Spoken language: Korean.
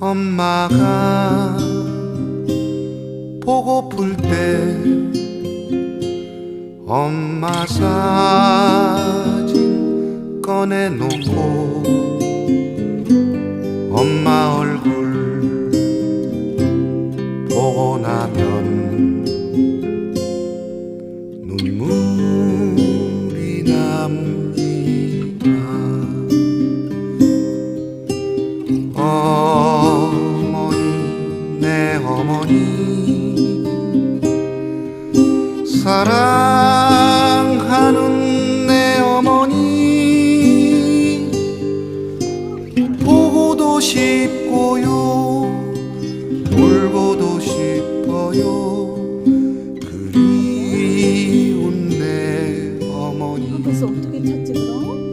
엄마가 보고플 때 엄마 사진 꺼내놓고 엄마 얼굴 보고 나면 눈물이 납 어머니 사랑하는 내 어머니 보고도 싶고요 울고도 싶어요 그리운 내 어머니 어떻게 찾지 그럼?